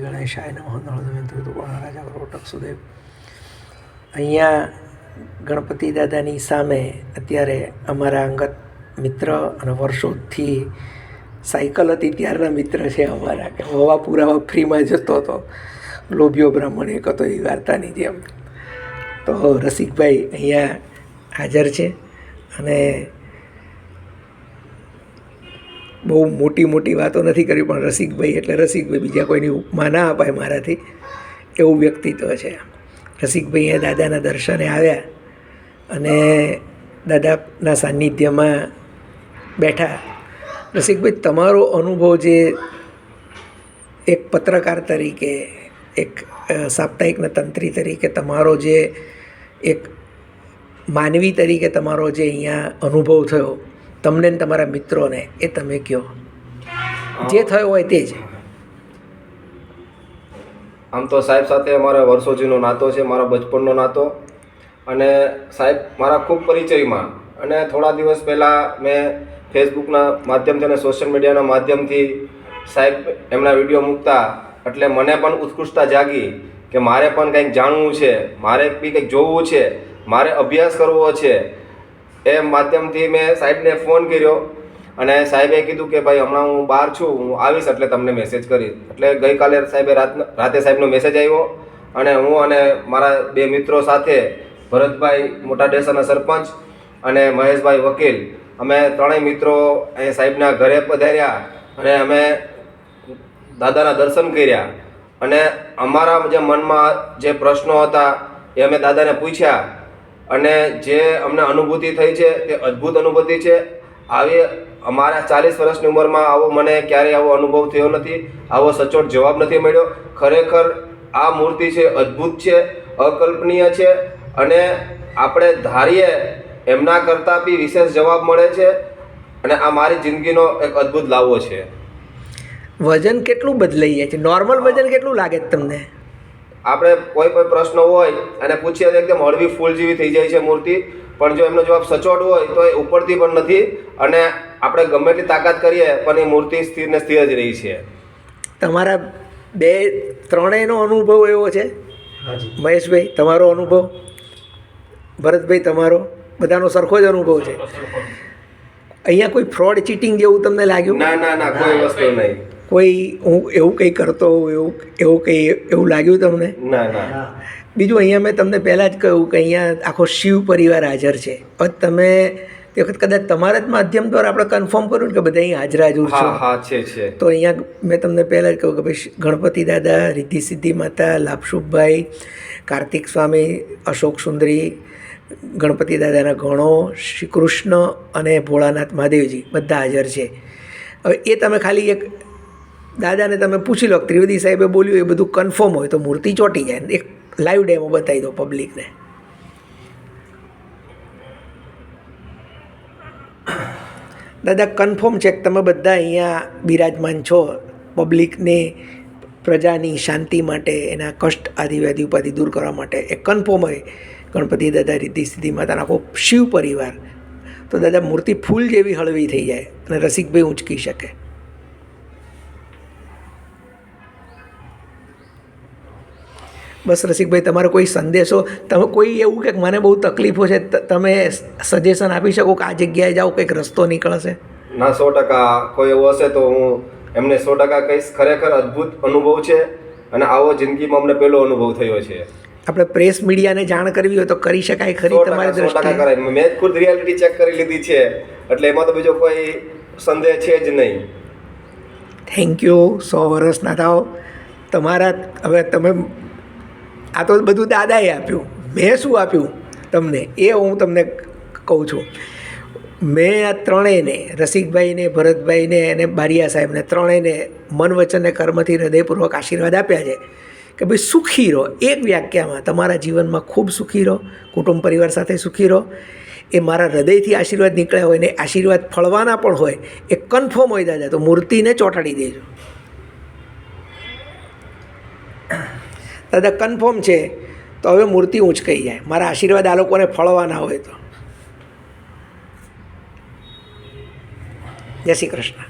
ગણેશાય નમઃ નળદવેન્દ્રતુ રાજા કરોટક સુદેવ. અહીંયા ગણપતિ દાદાની સામે અત્યારે અમારા અંગત મિત્ર અને વર્ષોથી સાયકલ હતી. ત્યારના મિત્ર છે અમારા, કે હવા પુરાવા ફ્રીમાં જતો હતો. લોભિયો બ્રાહ્મણ એક હતો, એ વાર્તાની જેમ. તો રસિકભાઈ અહીંયા હાજર છે અને બહુ મોટી મોટી વાતો નથી કરી પણ રસિકભાઈ એટલે રસિકભાઈ, બીજા કોઈની ઉપમા ના અપાય મારાથી, એવું વ્યક્તિત્વ છે. રસિકભાઈ એ દાદાના દર્શને આવ્યા અને દાદાના સાનિધ્યમાં બેઠા. રસિકભાઈ, તમારો અનુભવ જે એક પત્રકાર તરીકે, એક સાપ્તાહિકના તંત્રી તરીકે તમારો જે એક માનવી તરીકે તમારો જે અહીંયા અનુભવ થયો તમને ને તમારા મિત્રોને એ તમે કહો. જે થયો હોય તે જ. આમ તો સાહેબ સાથે અમારા વર્ષોજીનો નાતો છે મારો બચપનનો નાતો. અને સાહેબ મારા ખૂબ પરિચયમાં. અને થોડા દિવસ પહેલાં મેં ફેસબુકના માધ્યમથી અને સોશિયલ મીડિયાના માધ્યમથી સાહેબ એમના વીડિયો મૂકતા એટલે મને પણ ઉત્કૃષ્ટતા જાગી કે મારે પણ કંઈક જાણવું છે મારે બી કંઈક જોવું છે મારે અભ્યાસ કરવો છે. એ માધ્યમથી મેં સાહેબને ફોન કર્યો અને સાહેબે કીધું કે ભાઈ, હમણાં હું બહાર છું, હું આવીશ એટલે તમને મેસેજ કરીશ. એટલે ગઈકાલે સાહેબે રાત રાતે સાહેબનો મેસેજ આવ્યો અને હું અને મારા બે મિત્રો સાથે ભરતભાઈ મોટા ડેસાના સરપંચ અને મહેશભાઈ વકીલ, અમે ત્રણેય મિત્રો અહીં સાહેબના ઘરે પધાર્યા અને અમે દાદાના દર્શન કર્યા. અને અમારા જે મનમાં જે પ્રશ્નો હતા એ અમે દાદાને પૂછ્યા. અને જે અમને અનુભૂતિ થઈ છે, તે અદ્ભુત અનુભૂતિ છે. આવી અમારા ચાલીસ વર્ષની ઉંમરમાં આવો મને ક્યારેય આવો અનુભવ થયો નથી, આવો સચોટ જવાબ નથી મળ્યો. ખરેખર આ મૂર્તિ છે, અદ્ભુત છે, અકલ્પનીય છે અને આપણે ધારીએ એમના કરતાં બી વિશેષ જવાબ મળે છે અને આ મારી જિંદગીનો એક અદ્ભુત લાવો છે. વજન કેટલું બદલાઈ જાય છે નોર્મલ વજન કેટલું લાગે તમને? આપણે કોઈ કોઈ પ્રશ્ન હોય અને પૂછીએ તો એકદમ હળવી ફૂલ જેવી થઈ જાય છે મૂર્તિ. પણ જો એમનો જવાબ સચોટ હોય તો એ ઉપરથી પણ નથી અને આપણે ગમે એટલી તાકાત કરીએ પણ એ મૂર્તિ સ્થિર ને સ્થિર જ રહી છે. તમારા બે ત્રણેયનો અનુભવ એવો છે? મહેશભાઈ તમારો અનુભવ? ભરતભાઈ તમારો? બધાનો સરખો જ અનુભવ છે. અહીંયા કોઈ ફ્રોડ ચીટિંગ જેવું તમને લાગ્યું? ના ના ના કોઈ વસ્તુ નહીં. કોઈ હું એવું કંઈ કરતો હોઉં એવું એવું કંઈ એવું લાગ્યું તમને? ના ના. બીજું અહીંયા મેં તમને પહેલાં જ કહ્યું કે અહીંયા આખો શિવ પરિવાર હાજર છે. હવે તમે તે વખત કદાચ તમારા જ માધ્યમ દ્વારા આપણે કન્ફર્મ કર્યું ને કે બધા અહીં હાજર હાજર છો. હા છે છે. તો અહીંયા મેં તમને પહેલાં જ કહ્યું કે ભાઈ ગણપતિ દાદા રિદ્ધિ સિદ્ધિ માતા લાભશુભભાઈ કાર્તિક સ્વામી અશોક સુંદરી ગણપતિ દાદાના ગણો શ્રી કૃષ્ણ અને ભોળાનાથ મહાદેવજી બધા હાજર છે. હવે એ તમે ખાલી એક દાદાને તમે પૂછી લો, ત્રિવેદી સાહેબે બોલ્યું, એ બધું કન્ફર્મ હોય તો મૂર્તિ ચોંટી જાય. એક લાઈવ ડેમો બતાવી દો પબ્લિકને દાદા કન્ફર્મ છે કે તમે બધા અહીંયા બિરાજમાન છો. પબ્લિકને પ્રજાની શાંતિ માટે, એના કષ્ટ આદિવ્યાધિ ઉપાધિ દૂર કરવા માટે. એ કન્ફર્મ હોય. ગણપતિ દાદા રીતિ સિદ્ધિ માતાના આખો શિવ પરિવાર. તો દાદા, મૂર્તિ ફૂલ જેવી હળવી થઈ જાય અને રસિકભાઈ ઊંચકી શકે. બસ રસિકભાઈ તમારો કોઈ સંદેશો? તમે કોઈ એવું કે મને બહુ તકલીફો છે તમે સજેશન આપી શકો કે આ જગ્યાએ જાઓ કંઈક રસ્તો નીકળશે? ના સો ટકા કોઈ એવું હશે તો હું એમને સો ટકા કહીશ. ખરેખર અદ્ભુત અનુભવ છે અને આવો જિંદગીમાં અમને પહેલો અનુભવ થયો છે. આપણે પ્રેસ મીડિયાને જાણ કરવી હોય તો કરી શકાય ખરી તમારી દ્રષ્ટિએ? મેં ખુદ રિયાલિટી ચેક કરી લીધી છે એટલે એમાં તો બીજો કોઈ સંદેહ છે જ નહીં. થેન્ક યુ સો વર્ષના થાવ તમારા હવે તમે આ તો બધું દાદાએ આપ્યું. મેં શું આપ્યું? તમને, એ હું તમને કહું છું. મેં આ ત્રણેયને, રસિકભાઈને, ભરતભાઈને અને બારિયા સાહેબને, ત્રણેયને મન વચનને કર્મથી હૃદયપૂર્વક આશીર્વાદ આપ્યા છે કે ભાઈ સુખી રહો. એક વ્યાખ્યામાં, તમારા જીવનમાં ખૂબ સુખી રહો, કુટુંબ પરિવાર સાથે સુખી રહો. એ મારા હૃદયથી આશીર્વાદ નીકળ્યા હોય ને આશીર્વાદ ફળવાના પણ હોય, એ કન્ફર્મ હોય દાદા, તો મૂર્તિને ચોંટાડી દેજો. દાદા કન્ફર્મ છે. તો હવે મૂર્તિ ઊંચકાઈ જાય. મારા આશીર્વાદ આ લોકોને ફળવાના હોય તો. જય શ્રી કૃષ્ણ.